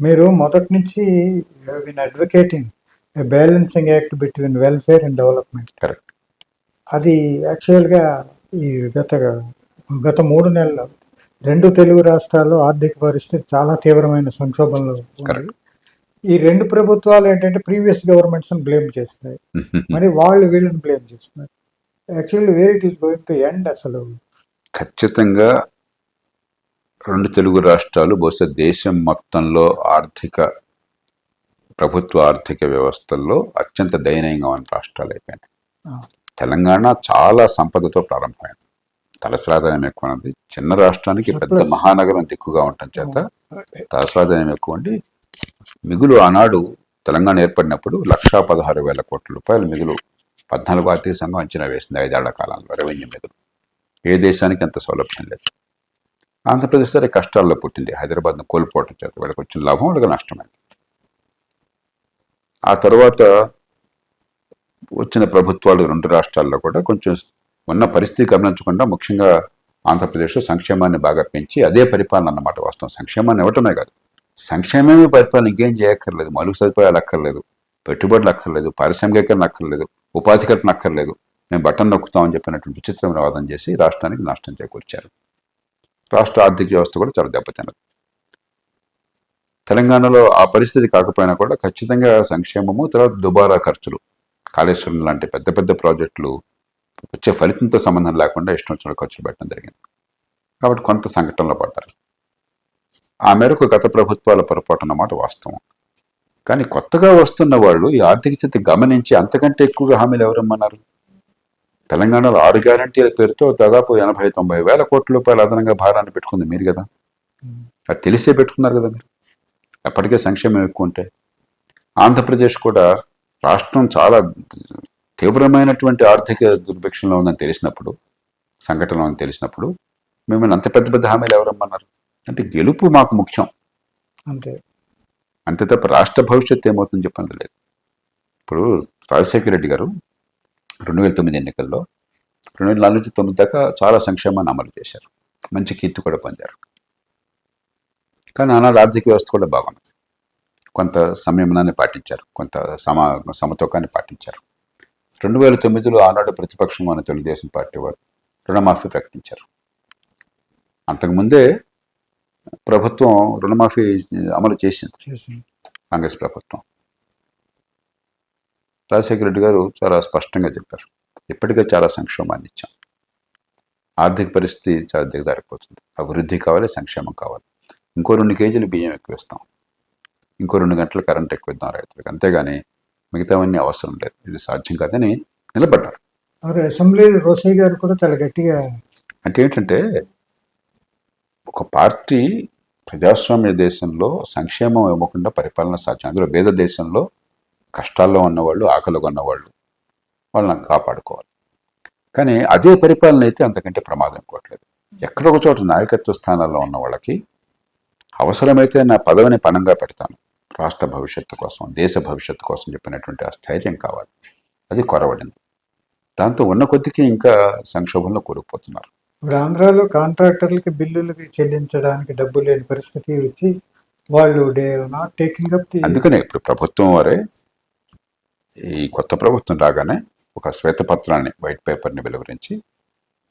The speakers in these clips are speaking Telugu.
మీరు మొదటి నుంచి been advocating balancing act between welfare and development correct అది యాక్చువల్గా ఈ గత గత మూడు నెలలు రెండు తెలుగు రాష్ట్రాల్లో ఆర్థిక పరిస్థితి చాలా తీవ్రమైన సంక్షోభంలో. ఈ రెండు ప్రభుత్వాలు ఏంటంటే ప్రీవియస్ గవర్నమెంట్స్ బ్లేమ్ చేస్తాయి మరి వాళ్ళు వీళ్ళని బ్లేమ్ చేస్తున్నారు. Actually where it is going to end అసలు? ఖచ్చితంగా రెండు తెలుగు రాష్ట్రాలు బహుశా దేశం మొత్తంలో ఆర్థిక ప్రభుత్వ ఆర్థిక వ్యవస్థల్లో అత్యంత దయనీయంగా ఉన్న రాష్ట్రాలు అయిపోయినాయి. తెలంగాణ చాలా సంపదతో ప్రారంభమైంది. తలసరాదాయం ఎక్కువ ఉంది చిన్న రాష్ట్రానికి పెద్ద. మహానగరం ఎక్కువగా ఉండటం చేత తలసరాదాయం ఎక్కువ ఉండి మిగులు ఆనాడు తెలంగాణ ఏర్పడినప్పుడు లక్షా పదహారు వేల కోట్ల రూపాయలు మిగులు పద్నాలుగు ఆర్థిక సంఘం అంచనా వేసింది ఐదేళ్ళ కాలంలో రెవెన్యూ మిగులు. ఏ దేశానికి అంత సౌలభ్యం లేదు. ఆంధ్రప్రదేశ్ సరే కష్టాల్లో పుట్టింది. హైదరాబాద్ను కోల్పోవటం చేత వీళ్ళకి వచ్చిన లాభం వాళ్ళకి నష్టమైంది. ఆ తర్వాత వచ్చిన ప్రభుత్వాలు రెండు రాష్ట్రాల్లో కూడా కొంచెం ఉన్న పరిస్థితి గమనించకుండా ముఖ్యంగా ఆంధ్రప్రదేశ్లో సంక్షేమాన్ని బాగా పెంచి అదే పరిపాలన అన్నమాట వాస్తవం. సంక్షేమాన్ని ఇవ్వటమే కాదు. సంక్షేమమే పరిపాలన ఇంకేం చేయక్కర్లేదు. మలుగు సదుపాయాలు అక్కర్లేదు. పెట్టుబడులు అక్కర్లేదు. పారిశ్రామికీకరణ అక్కర్లేదు. ఉపాధి కల్పన అక్కర్లేదు. మేము బటన్ నొక్కుతామని చెప్పినటువంటి విచిత్రమైన వాదన చేసి రాష్ట్రానికి నష్టం చేకూర్చారు. రాష్ట్ర ఆర్థిక వ్యవస్థ కూడా చాలా దెబ్బతిన్నది. తెలంగాణలో ఆ పరిస్థితి కాకపోయినా కూడా ఖచ్చితంగా సంక్షేమము తర్వాత దుబారా ఖర్చులు కాళేశ్వరం లాంటి పెద్ద పెద్ద ప్రాజెక్టులు వచ్చే ఫలితంతో సంబంధం లేకుండా ఇష్టం వచ్చిన ఖర్చులు పెట్టడం జరిగింది. కాబట్టి కొంత సంఘటనలో పడ్డారు. ఆ మేరకు గత ప్రభుత్వాల పొరపాటు అన్నమాట వాస్తవం. కానీ కొత్తగా వస్తున్న వాళ్ళు ఈ ఆర్థిక స్థితి గమనించి అంతకంటే ఎక్కువగా హామీలు ఎవరమ్మన్నారు తెలంగాణలో ఆరు గ్యారంటీల పేరుతో దాదాపు ఎనభై తొంభై వేల కోట్ల రూపాయల అదనంగా భారాన్ని పెట్టుకుంది మీరు కదా? అది తెలిసే పెట్టుకున్నారు కదా మీరు? అప్పటికే సంక్షేమం ఎక్కువ ఉంటే. ఆంధ్రప్రదేశ్ కూడా రాష్ట్రం చాలా తీవ్రమైనటువంటి ఆర్థిక దుర్భిక్షంలో ఉందని తెలిసినప్పుడు సంఘటనలో ఉందని తెలిసినప్పుడు మిమ్మల్ని అంత పెద్ద పెద్ద హామీలు ఎవరమ్మన్నారు అంటే గెలుపు మాకు ముఖ్యం. అంతే. అంతే తప్ప రాష్ట్ర భవిష్యత్తు ఏమవుతుందని చెప్పండి లేదు. ఇప్పుడు రాజశేఖర రెడ్డి గారు రెండు వేల తొమ్మిది ఎన్నికల్లో రెండు వేల నాలుగు నుంచి తొమ్మిది దాకా చాలా సంక్షేమాన్ని అమలు చేశారు. మంచి కీర్తి కూడా పొందారు. కానీ ఆనాడు ఆర్థిక వ్యవస్థ కూడా బాగున్నది కొంత సంయమనాన్ని పాటించారు. కొంత సమా సమతూకాన్ని పాటించారు. రెండు వేల తొమ్మిదిలో ఆనాడు ప్రతిపక్షంగా ఉన్న తెలుగుదేశం పార్టీ వారు రుణమాఫీ ప్రకటించారు. అంతకుముందే ప్రభుత్వం రుణమాఫీ అమలు చేసింది చేసింది. కాంగ్రెస్ ప్రభుత్వం. రాజశేఖర రెడ్డి గారు చాలా స్పష్టంగా చెప్పారు. ఇప్పటికే చాలా సంక్షేమాన్ని ఇచ్చాం. ఆర్థిక పరిస్థితి చాలా దిగదారిపోతుంది అభివృద్ధి కావాలి సంక్షేమం కావాలి. ఇంకో రెండు కేజీలు బియ్యం ఎక్కువ ఇస్తాం. ఇంకో రెండు గంటల కరెంట్ ఎక్కువ ఇద్దాం రైతులకు. అంతేగాని మిగతావన్నీ అవసరం లేదు. ఇది సాధ్యం కాదని నిలబడ్డారు. అసెంబ్లీ రోసయ్య గారు కూడా చాలా గట్టిగా అంటే ఏంటంటే ఒక పార్టీ ప్రజాస్వామ్య దేశంలో సంక్షేమం ఇవ్వకుండా పరిపాలన సాధ్యం. అందులో పేద దేశంలో కష్టాల్లో ఉన్నవాళ్ళు ఆకలిగా ఉన్నవాళ్ళు వాళ్ళని కాపాడుకోవాలి. కానీ అదే పరిపాలన అయితే అంతకంటే ప్రమాదం ఇంకోట్లేదు ఎక్కడో ఒక చోట నాయకత్వ స్థానాల్లో ఉన్న వాళ్ళకి అవసరమైతే నా పదవిని పణంగా పెడతాను. రాష్ట్ర భవిష్యత్తు కోసం దేశ భవిష్యత్తు కోసం చెప్పినటువంటి ఆ స్థైర్యం కావాలి. అది కొరవడింది. దాంతో ఉన్న కొద్దికి ఇంకా సంక్షోభంలో కూరుకుపోతున్నారు. ఇప్పుడు ఆంధ్రాలో కాంట్రాక్టర్లకి బిల్లులకి చెల్లించడానికి డబ్బు లేని పరిస్థితి వచ్చి వాళ్ళు డే నాట్ టేకింగ్ అప్ అందుకనే ఇప్పుడు ప్రభుత్వం వారే ఈ కొత్త ప్రభుత్వం రాగానే ఒక శ్వేతపత్రాన్ని వైట్ పేపర్ని వెలువరించి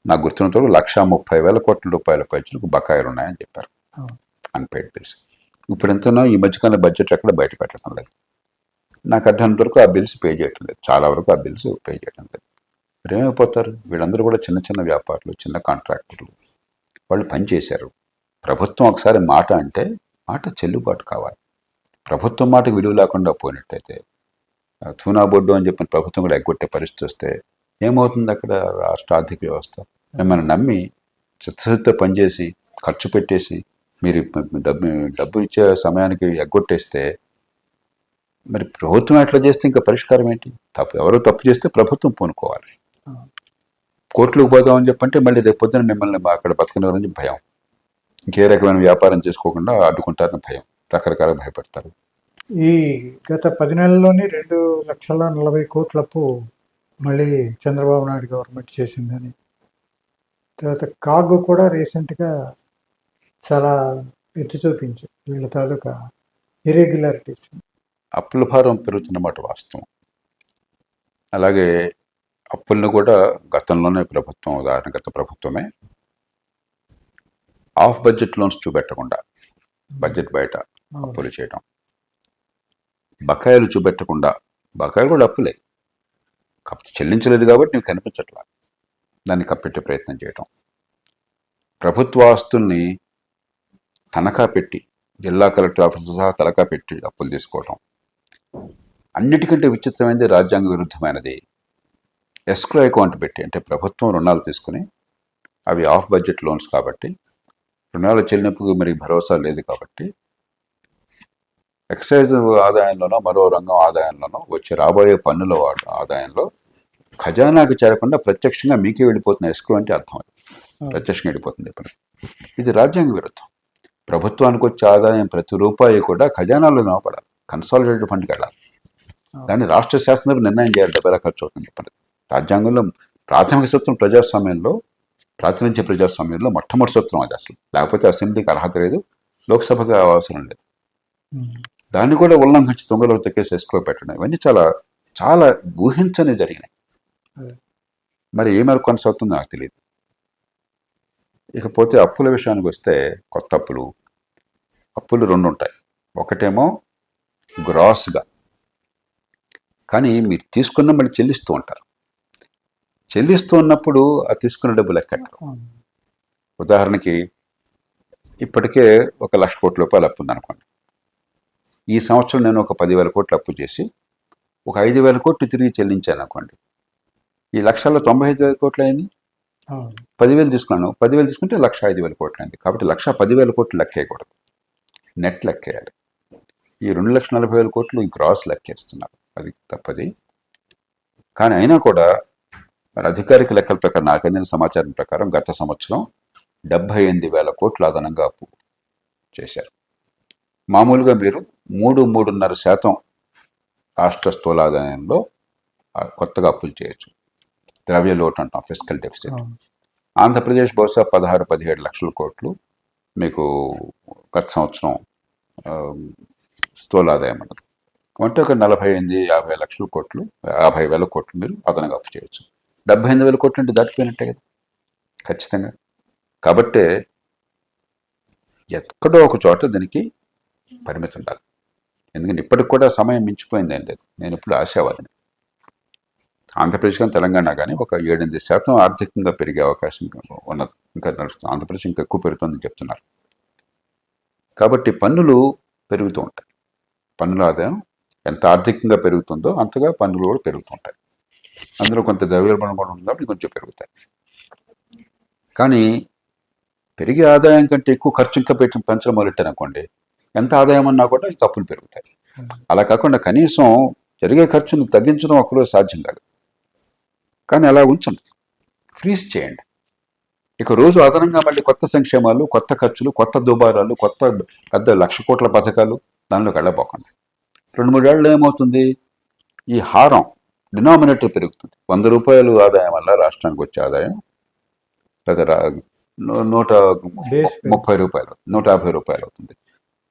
నాకు గుర్తున్నంత లక్షా ముప్పై వేల కోట్ల రూపాయల పైచులకు బకాయిలు ఉన్నాయని చెప్పారు. అన్పెయిడ్ బిల్స్ ఇప్పుడు ఎంతనో ఈ మధ్యకాల బడ్జెట్ ఎక్కడ బయట పెట్టడం లేదు. నాకు అర్థమైనంత వరకు ఆ బిల్స్ పే చేయటం లేదు. చాలా వరకు ఆ బిల్స్ పే చేయటం లేదు. ఏమైపోతారు? వీళ్ళందరూ కూడా చిన్న చిన్న వ్యాపారులు చిన్న కాంట్రాక్టర్లు వాళ్ళు పనిచేశారు ప్రభుత్వం ఒకసారి మాట అంటే మాట చెల్లుబాటు కావాలి. ప్రభుత్వం మాటకు విలువ లేకుండా పోయినట్టయితే తూనా బొడ్డు అని చెప్పిన ప్రభుత్వం కూడా ఎగ్గొట్టే పరిస్థితి వస్తే ఏమవుతుంది అక్కడ రాష్ట్ర ఆర్థిక వ్యవస్థ? మిమ్మల్ని నమ్మి చిత్తశుద్ధితో పనిచేసి ఖర్చు పెట్టేసి మీరు డబ్బు డబ్బు ఇచ్చే సమయానికి ఎగ్గొట్టేస్తే మరి ప్రభుత్వం ఎట్లా చేస్తే ఇంకా పరిష్కారం ఏంటి? తప్పు ఎవరో తప్పు చేస్తే ప్రభుత్వం పూనుకోవాలి. కోర్టులకు పోదామని చెప్పంటే మళ్ళీ రేపు పొద్దున మిమ్మల్ని మా అక్కడ బతకనివ్వరని భయం. ఇంకే రకమైన వ్యాపారం చేసుకోకుండా అడ్డుకుంటారని భయం. రకరకాల భయపడతారు. ఈ గత పది నెలల్లోనే రెండు లక్షల నలభై కోట్ల అప్పు మళ్ళీ చంద్రబాబు నాయుడు గవర్నమెంట్ చేసిందని. తర్వాత కాగు కూడా రీసెంట్గా చాలా ఎత్తి చూపించి వీళ్ళ తాలూకా ఇరెగ్యులారిటీస్ అప్పుల భారం పెరుగుతున్నమాట వాస్తవం. అలాగే అప్పులను కూడా గతంలోనే ప్రభుత్వం ఉదాహరణ గత ప్రభుత్వమే. ఆఫ్ బడ్జెట్ లోన్స్ చూపెట్టకుండా బడ్జెట్ బయట అప్పులు చేయడం బకాయిలు చూపెట్టకుండా బకాయిలు కూడా అప్పులే కాకపోతే చెల్లించలేదు కాబట్టి నీకు కనిపించట్లా. దాన్ని కప్పెట్టే ప్రయత్నం చేయటం. ప్రభుత్వ ఆస్తుల్ని తనఖా పెట్టి జిల్లా కలెక్టర్ ఆఫీసు సహా తనఖా పెట్టి అప్పులు తీసుకోవటం. అన్నిటికంటే విచిత్రమైనది రాజ్యాంగ విరుద్ధమైనది ఎస్క్రో అకౌంట్ పెట్టి అంటే ప్రభుత్వం రుణాలు తీసుకుని అవి ఆఫ్ బడ్జెట్ లోన్స్ కాబట్టి రుణాల చెల్లింపుకు మరి భరోసా లేదు కాబట్టి ఎక్సైజ్ ఆదాయంలోనో మరో రంగం ఆదాయంలోనో వచ్చే రాబోయే పన్నుల ఆదాయంలో ఖజానాకి చేరకుండా ప్రత్యక్షంగా మీకే వెళ్ళిపోతున్న ఎస్క్రో అంటే అర్థం ప్రత్యక్షంగా వెళ్ళిపోతుంది పని ఇది రాజ్యాంగ విరుద్ధం. ప్రభుత్వానికి వచ్చే ఆదాయం ప్రతి రూపాయి కూడా ఖజానాలో నిలబడాలి. కన్సాలిడేటెడ్ ఫండ్కి వెళ్ళాలి. దాన్ని రాష్ట్ర శాసనం నిర్ణయం చేయాలి. డబ్బు ఎలా ఖర్చు అవుతుంది చెప్పండి రాజ్యాంగంలో ప్రాథమిక సూత్రం ప్రజాస్వామ్యంలో ప్రాతినిధ్య ప్రజాస్వామ్యంలో మొట్టమొదటి సూత్రం అది అసలు. లేకపోతే అసెంబ్లీకి అర్హత లేదు. లోక్సభకి అవసరం లేదు. దాన్ని కూడా ఉల్లంఘించి దొంగలో తొక్కేసి ఎస్క్లో పెట్టడం. ఇవన్నీ చాలా చాలా ఊహించని జరిగినాయి. మరి ఏ మేరకు కొనసాగుతుందో నాకు తెలియదు ఇకపోతే అప్పుల విషయానికి వస్తే కొత్త అప్పులు అప్పులు రెండు ఉంటాయి. ఒకటేమో గ్రాస్గా. కానీ మీరు తీసుకున్న మళ్ళీ చెల్లిస్తూ ఉంటారు. చెల్లిస్తూ ఉన్నప్పుడు ఆ తీసుకున్న డబ్బు లెక్కట్టరు ఉదాహరణకి ఇప్పటికే ఒక లక్ష కోట్ల రూపాయలు అప్పు ఉందనుకోండి ఈ సంవత్సరం నేను ఒక పదివేల కోట్లు అప్పు చేసి ఒక ఐదు వేల కోట్లు తిరిగి చెల్లించాను అనుకోండి ఈ లక్షల్లో తొంభై ఐదు వేల కోట్లు అయింది పదివేలు తీసుకున్నాను. పదివేలు తీసుకుంటే లక్ష ఐదు వేల కోట్లు అయింది కాబట్టి లక్ష పదివేల కోట్లు లెక్కేయకూడదు. నెట్ లెక్కేయాలి. ఈ రెండు లక్షల నలభై వేల కోట్లు ఈ గ్రాస్ లెక్కేస్తున్నారు. అది తప్పది. కానీ అయినా కూడా మరి అధికారిక లెక్కల ప్రకారం నాకు అందిన సమాచారం ప్రకారం గత సంవత్సరం డెబ్బై ఎనిమిది వేల కోట్లు అదనంగా అప్పు చేశారు. మామూలుగా మీరు మూడు మూడున్నర శాతం రాష్ట్ర స్థూలాదాయంలో కొత్తగా అప్పులు చేయొచ్చు. ద్రవ్య లోటు అంటాం ఫిజికల్ డెఫిసిట్ ఆంధ్రప్రదేశ్ బహుశా పదహారు పదిహేడు లక్షల కోట్లు మీకు గత సంవత్సరం స్థూలాదాయం అన్నది. అంటే ఒక నలభై ఎనిమిది యాభై లక్షల కోట్లు యాభై వేల కోట్లు మీరు అదనంగా అప్పు చేయొచ్చు. డెబ్బై ఎనిమిది వేల కోట్లు అంటే దాటిపోయినట్టే కదా. ఖచ్చితంగా. కాబట్టే ఎక్కడో ఒక చోట దీనికి పరిమితి ఉండాలి. ఎందుకంటే ఇప్పటికి కూడా సమయం మించిపోయింది లేదు నేను ఇప్పుడు ఆశావాదిని. ఆంధ్రప్రదేశ్ కానీ తెలంగాణ కానీ ఒక ఏడెనిమిది శాతం ఆర్థికంగా పెరిగే అవకాశం ఉన్నది. ఇంకా నడుస్తుంది ఆంధ్రప్రదేశ్ ఇంకా ఎక్కువ పెరుగుతుందని చెప్తున్నారు. కాబట్టి పన్నులు పెరుగుతూ ఉంటాయి. పన్నుల ఆదాయం ఎంత ఆర్థికంగా పెరుగుతుందో అంతగా పన్నులు కూడా పెరుగుతూ ఉంటాయి. అందులో కొంత ద్రవ్యోల్బణం కూడా ఉంది కాబట్టి కొంచెం పెరుగుతాయి. కానీ పెరిగే ఆదాయం కంటే ఎక్కువ ఖర్చు ఇంకా పెట్టి పెంచడం మొదలెట్టారనుకోండి ఎంత ఆదాయం అన్నా కూడా ఇంకా అప్పులు పెరుగుతాయి. అలా కాకుండా కనీసం జరిగే ఖర్చును తగ్గించడం ఒకరోజు సాధ్యం కాదు. కానీ అలా ఉంచండి. ఫ్రీజ్ చేయండి. ఇక రోజు అదనంగా మళ్ళీ కొత్త సంక్షేమాలు కొత్త ఖర్చులు కొత్త దుబారాలు కొత్త పెద్ద లక్ష కోట్ల పథకాలు దానిలోకి వెళ్ళబోకండి. రెండు మూడేళ్ళు ఏమవుతుంది? ఈ హారం డినామినేటర్ పెరుగుతుంది. వంద రూపాయలు ఆదాయం వల్ల రాష్ట్రానికి వచ్చే ఆదాయం లేదా నూట. ముప్పై రూపాయలు నూట యాభై రూపాయలు అవుతుంది.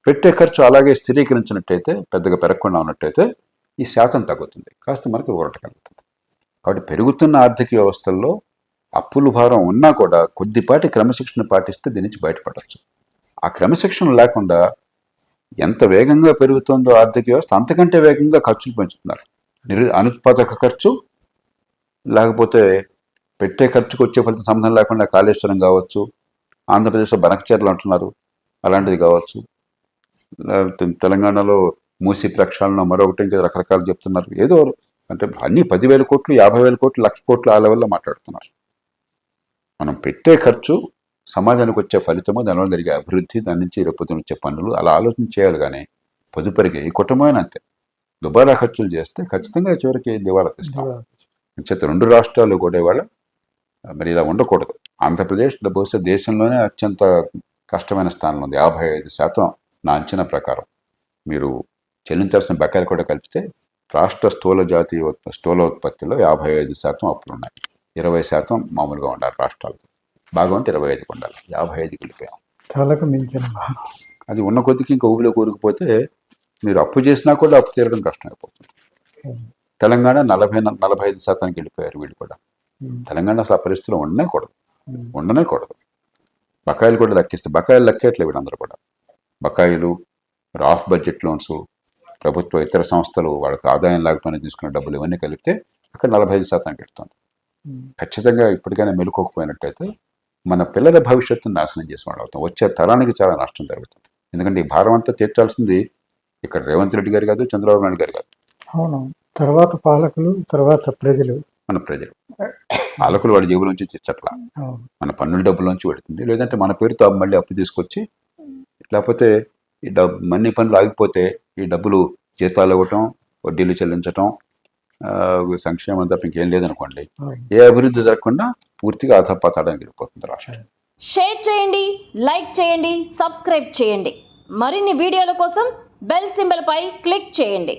పెట్టే ఖర్చు అలాగే స్థిరీకరించినట్టయితే పెద్దగా పెరగకుండా ఉన్నట్టయితే ఈ శాతం తగ్గుతుంది. కాస్త మనకి ఊరట కలుగుతుంది. కాబట్టి పెరుగుతున్న ఆర్థిక వ్యవస్థల్లో అప్పుల భారం ఉన్నా కూడా కొద్దిపాటి క్రమశిక్షణ పాటిస్తే దీని నుంచి బయటపడవచ్చు ఆ క్రమశిక్షణ లేకుండా ఎంత వేగంగా పెరుగుతుందో ఆర్థిక వ్యవస్థ అంతకంటే వేగంగా ఖర్చులు పెంచుతున్నారు. నిరు అనుత్పాదక ఖర్చు లేకపోతే పెట్టే ఖర్చుకు వచ్చే ఫలితం సంబంధం లేకుండా కాళేశ్వరం కావచ్చు ఆంధ్రప్రదేశ్లో బనకచర్లు అంటున్నారు అలాంటిది కావచ్చు తెలంగాణలో మూసి ప్రక్షాళన మరొకటి ఇంకా రకరకాలు చెప్తున్నారు. ఏదో అంటే అన్ని పదివేల కోట్లు యాభై వేల కోట్లు లక్ష కోట్లు ఆ లెవెల్లో మాట్లాడుతున్నారు. మనం పెట్టే ఖర్చు సమాజానికి వచ్చే ఫలితము దానివల్ల జరిగే అభివృద్ధి దాని నుంచి రేపొద్దున వచ్చే పనులు అలా ఆలోచన చేయాలి కానీ పొదుపరికి ఈ కుటుంబమైన అంతే. దుబారా ఖర్చులు చేస్తే ఖచ్చితంగా చివరికి దివాళా తీస్తాం. చేత రెండు రాష్ట్రాలు కూడా ఇవాళ మరి ఇలా ఉండకూడదు. ఆంధ్రప్రదేశ్ బహుశా దేశంలోనే అత్యంత కష్టమైన స్థానంలో ఉంది. యాభై ఐదు శాతం నా అంచనా ప్రకారం. మీరు చెల్లించాల్సిన బకాయిలు కూడా కలిపితే రాష్ట్ర స్థూల జాతీయ స్థూల ఉత్పత్తిలో యాభై ఐదు శాతం అప్పులు ఉన్నాయి. ఇరవై శాతం మామూలుగా ఉండాలి రాష్ట్రాలకు. బాగా ఉంటే ఇరవై ఐదుకి ఉండాలి. యాభై ఐదుకి వెళ్ళిపోయాం. చాలకు మించిన భారం. అది ఉన్న కొద్దికి ఇంకా ఊబిలో కూరుకుపోతే మీరు అప్పు చేసినా కూడా అప్పు తీరడం కష్టమైపోతుంది. తెలంగాణ నలభై నలభై ఐదు శాతానికి వెళ్ళిపోయారు వీళ్ళు కూడా. తెలంగాణ ఆ పరిస్థితిలో ఉండనే కూడదు. ఉండనే కూడదు. బకాయిలు కూడా లెక్కిస్తే బకాయిలు లెక్కేట్లేదు వీళ్ళందరూ కూడా. బకాయిలు ఆఫ్ బడ్జెట్ లోన్స్ ప్రభుత్వ ఇతర సంస్థలు వాళ్ళకి ఆదాయం లేకపోయినా తీసుకున్న డబ్బులు ఇవన్నీ కలిపితే అక్కడ నలభై ఐదు శాతానికి వెళ్తుంది ఉమ్. ఖచ్చితంగా ఇప్పటికైనా మెలుకోకపోయినట్టయితే మన పిల్లల భవిష్యత్తును నాశనం చేసిన వాళ్ళు అవుతాం. వచ్చే తరానికి చాలా నష్టం జరుగుతుంది. ఎందుకంటే ఈ భారం అంతా తీర్చాల్సింది ఇక్కడ రేవంత్ రెడ్డి గారు కాదు చంద్రబాబు నాయుడు గారు కాదు. అవును తర్వాత పాలకులు తర్వాత ప్రజలు. మన ప్రజలు. పాలకులు వాడి జేబుల నుంచి తెచ్చట్లా మన పన్నుల డబ్బుల నుంచి పెడుతుంది. లేదంటే మన పేరుతో మళ్ళీ అప్పు తీసుకొచ్చి లేకపోతే ఈ డబ్బు మన్ని పనులు ఆగిపోతే ఈ డబ్బులు జీతాలు ఇవ్వటం వడ్డీలు చెల్లించటం సంక్షేమం తప్ప ఇంకేం లేదనుకోండి. ఏ అభివృద్ధి జరగకుండా పూర్తిగా అధపాతాడానికి వెళ్ళిపోతుంది రాష్ట్రం. షేర్ చేయండి లైక్ చేయండి సబ్స్క్రైబ్ చేయండి. మరిన్ని వీడియోల కోసం బెల్ సింబల్పై క్లిక్ చేయండి.